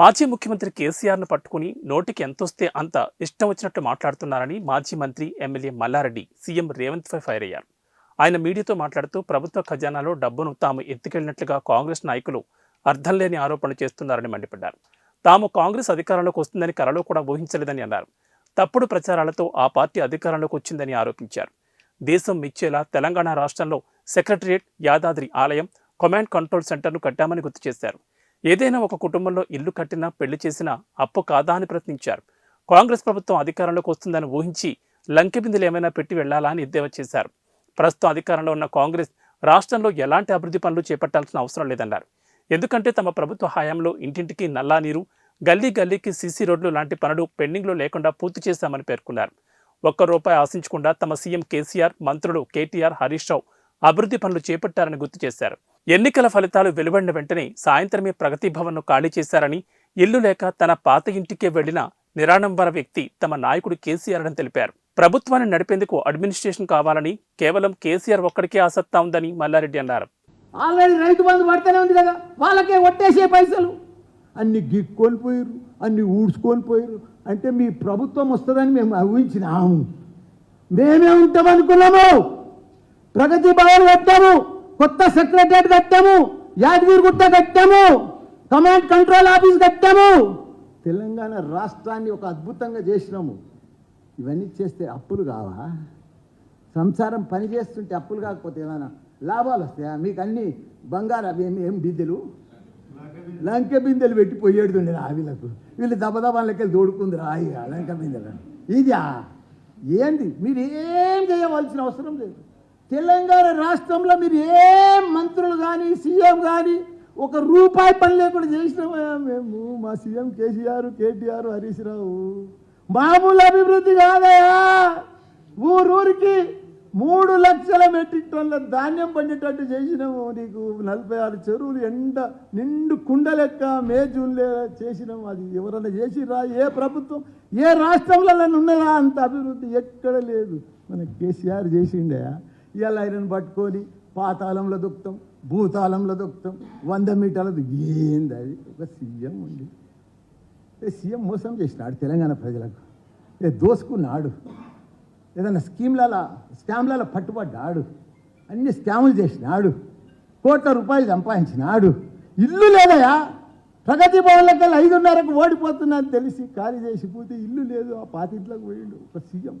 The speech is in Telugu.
మాజీ ముఖ్యమంత్రి కేసీఆర్ను పట్టుకుని నోటికి ఎంతొస్తే అంత ఇష్టం వచ్చినట్టు మాట్లాడుతున్నారని మాజీ మంత్రి ఎమ్మెల్యే మల్లారెడ్డి సీఎం రేవంత్ పై ఫైర్ అయ్యారు. ఆయన మీడియాతో మాట్లాడుతూ ప్రభుత్వ ఖజానాలో డబ్బును తాము ఎత్తుకెళ్ళినట్లుగా కాంగ్రెస్ నాయకులు అర్థం లేని ఆరోపణలు చేస్తున్నారని మండిపడ్డారు. తాము కాంగ్రెస్ అధికారంలోకి వస్తుందని కలలో కూడా ఊహించలేదని అన్నారు. తప్పుడు ప్రచారాలతో ఆ పార్టీ అధికారంలోకి వచ్చిందని ఆరోపించారు. దేశం మిచ్చేలా తెలంగాణ రాష్ట్రంలో సెక్రటరియట్ యాదాద్రి ఆలయం కమాండ్ కంట్రోల్ సెంటర్ను కట్టామని గుర్తు చేశారు. ఏదైనా ఒక కుటుంబంలో ఇల్లు కట్టినా పెళ్ళి చేసినా అప్పు కాదా అని ప్రశ్నించారు. కాంగ్రెస్ ప్రభుత్వం అధికారంలోకి వస్తుందని ఊహించి లంకెబిందులు ఏమైనా పెట్టి వెళ్ళాలా అని ఎద్దేవా చేశారు. ప్రస్తుతం అధికారంలో ఉన్న కాంగ్రెస్ రాష్ట్రంలో ఎలాంటి అభివృద్ధి పనులు చేపట్టాల్సిన అవసరం లేదన్నారు. ఎందుకంటే తమ ప్రభుత్వ హయాంలో ఇంటింటికి నల్లా నీరు గల్లీ గల్లీకి సీసీ రోడ్లు లాంటి పనులు పెండింగ్లో లేకుండా పూర్తి చేశామని పేర్కొన్నారు. ఒక్క రూపాయి ఆశించకుండా తమ సీఎం కేసీఆర్ మంత్రులు కేటీఆర్ హరీష్ రావు అభివృద్ధి పనులు చేపట్టారని గుర్తు చేశారు. ఎన్నికల ఫలితాలు వెలువడిన వెంటనే సాయంత్రమే ప్రగతి భవన్ను ఖాళీ చేశారని ఇల్లు లేక తన పాత ఇంటికే వెళ్ళిన నిరాడంబర వ్యక్తి తమ నాయకుడు కేసీఆర్ అని తెలిపారు. ప్రభుత్వాన్ని నడిపేందుకు అడ్మినిస్ట్రేషన్ కావాలని కేవలం కేసీఆర్ ఒక్కడికే ఆసక్తా ఉందని మల్లారెడ్డి అన్నారు. ఆల్రెడీ రైతు బంధు పడితేనే ఉంది కదా వాళ్ళకే ఒట్టేసే పైసలు. అన్ని గిక్కొని పోయారు అన్ని ఊడ్చుకొని పోయారు అంటే మీ ప్రభుత్వం వస్తుందని మేము ఊహించినాము మేమే ఉంటామనుకున్నాము. ప్రగతి భవన్ కట్టాము. కొత్త సెక్రటరియట్ కట్టాము యాదగిరిగుట్ట కట్టాము కమాండ్ కంట్రోల్ ఆఫీస్ కట్టాము. తెలంగాణ రాష్ట్రాన్ని ఒక అద్భుతంగా చేసినాము. ఇవన్నీ చేస్తే అప్పులు కావా? సంసారం పని చేస్తుంటే అప్పులు కాకపోతే ఏమైనా లాభాలు వస్తాయా? మీకు అన్ని బంగారు అవి ఏమి ఏం బిందెలు? లంకె బిందెలు పెట్టి ఆ వీళ్ళకు. వీళ్ళు దబదబాలకెళ్ళి దోడుకుంది రాయి లంక బిందెలు ఇదా ఏంది? మీరు ఏం చేయవలసిన అవసరం లేదు. తెలంగాణ రాష్ట్రంలో మీరు ఏ మంత్రులు కానీ సీఎం కానీ ఒక రూపాయి పని లేకుండా చేసినామా మేము మా CM KCR KTR Harish Rao మామూలు అభివృద్ధి కాదయా ఊరూరికి మూడు లక్షల మెట్రిక్ టన్నుల ధాన్యం పండేటట్టు చేసినాము. నీకు నలభై ఆరు చెరువులు ఎండ నిండు కుండలెక్క మే జూన్లే చేసినాము. అది ఎవరన్నా చేసిరా ఏ ప్రభుత్వం? ఏ రాష్ట్రంలో ఉన్నదా? అంత అభివృద్ధి ఎక్కడ లేదు. మన కేసీఆర్ చేసిండే ఇవాళ ఆయన పట్టుకొని పాతాళంలో దొక్కుతాం భూతాళంలో దొక్కుతాం. వంద మీటర్ల ఏంది అది? ఒక సీఎం ఉండి సీఎం మోసం చేసినాడు తెలంగాణ ప్రజలకు. ఏ దోసుకున్నాడు. ఏదైనా స్కీమ్లల స్కామ్లలో పట్టుబడ్డాడు. అన్ని స్కాములు చేసినాడు. కోట్ల రూపాయలు సంపాదించినాడు. ఇల్లు లేదయా? ప్రగతి భవన్లకి ఐదున్నరకు ఓడిపోతున్నా తెలిసి ఖాళీ చేసి పోతే ఇల్లు లేదు. ఆ పాతింట్లోకి పోయిండు ఒక సీఎం.